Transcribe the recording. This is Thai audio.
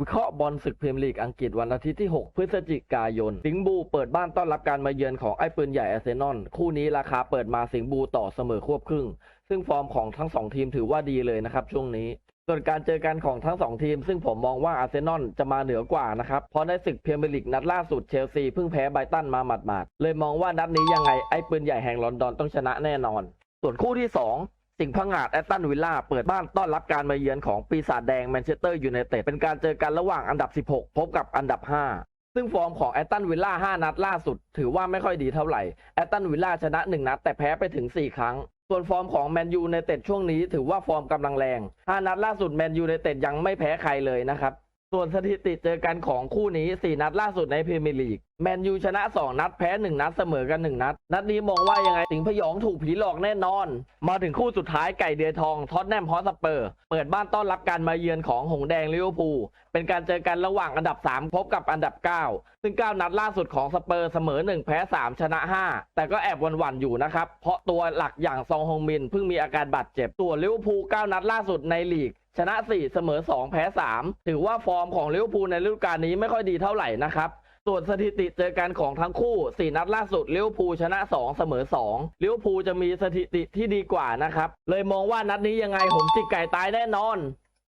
วิเคราะห์บอลศึกพรีเมียร์ลีกอังกฤษวันอาทิตย์ที่ 6 พฤศจิกายน สิงห์บูเปิดบ้านต้อนรับการมาเยือนของไอ้ปืนใหญ่อาร์เซนอล คู่นี้ราคาเปิดมาสิงห์บูต่อเสมอควบครึ่ง ซึ่งฟอร์มของทั้งสองทีมถือว่าดีเลยนะครับช่วงนี้ ส่วนการเจอกันของทั้งสองทีม ซึ่งผมมองว่าอาร์เซนอลจะมาเหนือกว่านะครับ เพราะในศึกพรีเมียร์ลีกนัดล่าสุดเชลซีเพิ่งแพ้ไบตันมาหมาดๆ เลยมองว่านัดนี้ยังไงไอ้ปืนใหญ่แห่งลอนดอนต้องชนะแน่นอน ส่วนคู่ที่ 2 สิงห์พังงาดแอตตันวิลล่าเปิดบ้านต้อนรับการมาเยือนของปีศาจแดงแมนเชสเตอร์ยูไนเต็ดเป็นการเจอกันระหว่างอันดับ 16 พบกับอันดับ 5 ซึ่งฟอร์มของแอตตันวิลล่า 5 นัดล่าสุด ถือว่าไม่ค่อยดีเท่าไหร่แอตตันวิลล่าชนะ 1 นัดแต่แพ้ไปถึง 4 ครั้ง ส่วนฟอร์มของแมนยูในเต็ดช่วงนี้ถือว่าฟอร์มกำลังแรง 5 นัดล่าสุดแมนยูในเต็ดยังไม่แพ้ใครเลยนะครับ ส่วนสถิติเจอกันของคู่นี้ 4 นัดล่าสุดในพรีเมียร์ลีก แมนยูชนะ 2 นัดแพ้ 1 นัดเสมอกัน 1 นัด นัดนี้มองว่ายังไงสิงพยองถูกผีหลอกแน่นอน มาถึงคู่สุดท้ายไก่เดือยทองท็อตแนมฮอสเปอร์ เปิดบ้านต้อนรับการมาเยือนของหงแดงลิเวอร์พูลเป็นการเจอกันระหว่างอันดับ 3 พบกับอันดับ 9 ซึ่ง 9 นัดล่าสุดของสเปอร์เสมอ 1 แพ้ 3 ชนะ 5 แต่ก็แอบวันๆอยู่นะครับเพราะตัวหลักอย่างซองฮงมินเพิ่งมีอาการบาดเจ็บตัวลิเวอร์พูล9นัดล่าสุดในลีก ชนะ 4 เสมอ 2 แพ้ 3 ถือว่าฟอร์มของลิเวอร์พูลในฤดูกาลนี้ไม่ค่อยดีเท่าไหร่นะครับส่วนสถิติเจอกันของทั้งคู่ 4 นัดล่าสุดลิเวอร์พูลชนะ 2 เสมอ2ลิเวอร์พูลจะมีสถิติที่ดีกว่านะครับ เลยมองว่านัดนี้ยังไงผมจิกไก่ตายแน่นอน